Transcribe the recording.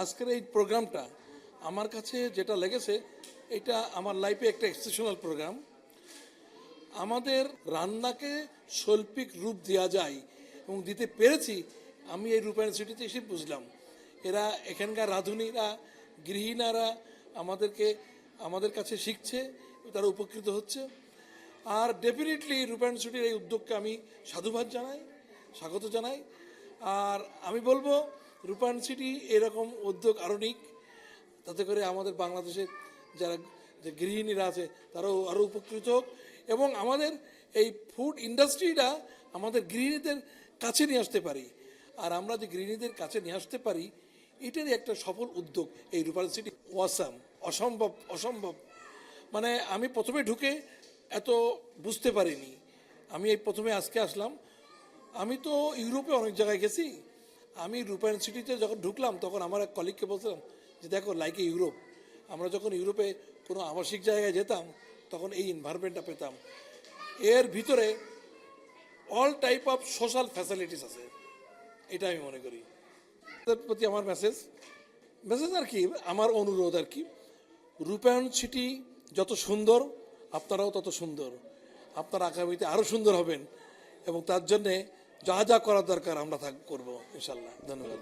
আজকের এই প্রোগ্রামটা আমার কাছে যেটা লেগেছে, এটা আমার লাইফে একটা এক্সেপশনাল প্রোগ্রাম আমাদের রান্নাকে শৈল্পিক রূপ দেওয়া যায় এবং দিতে পেরেছি, আমি এই রূপায়ণ সিটিতে এসে বুঝলাম। এরা এখানকার রাঁধুনিরা, গৃহিণীরা আমাদেরকে, আমাদের কাছে শিখছে, তারা উপকৃত হচ্ছে। আর ডেফিনেটলি রূপায়ণ সিটির এই উদ্যোগকে আমি সাধুবাদ জানাই, স্বাগত জানাই। আর আমি বলব রূপায়ণ সিটি এরকম উদ্যোগ আরও নিক। তাতে করে আমাদের বাংলাদেশের যারা যে গৃহিণীরা আছে, তারাও আরও উপকৃত হোক এবং আমাদের এই ফুড ইন্ডাস্ট্রিটা আমাদের গৃহিণীদের কাছে নিয়ে আসতে পারি। আর আমরা যে গৃহিণীদের কাছে নিয়ে আসতে পারি, এটারই একটা সফল উদ্যোগ এই রূপাল সিটি। ওয়াসাম, অসম্ভব অসম্ভব। মানে আমি প্রথমে ঢুকে এত বুঝতে পারিনি। আমি এই প্রথমে আজকে আসলাম। আমি তো ইউরোপে অনেক জায়গায় গেছি। আমি রূপায়ণ সিটিতে যখন ঢুকলাম, তখন আমার এক কলিগকে বলছিলাম যে, দেখো লাইক এ ইউরোপ আমরা যখন ইউরোপে কোনো আবাসিক জায়গায় যেতাম, তখন এই এনভায়রনমেন্টটা পেতাম। এর ভিতরে all type of social facilities আছে, এটা আমি মনে করি। প্রতি আমার মেসেজ মেসেজ আর কি, আমার অনুরোধ আর কি, রূপায়ণ সিটি যত সুন্দর, আপনারাও তত সুন্দর। আপনারা আগামীতে আরও সুন্দর হবেন এবং তার জন্যে যা যা করার দরকার আমরা করব ইনশাল্লাহ। ধন্যবাদ।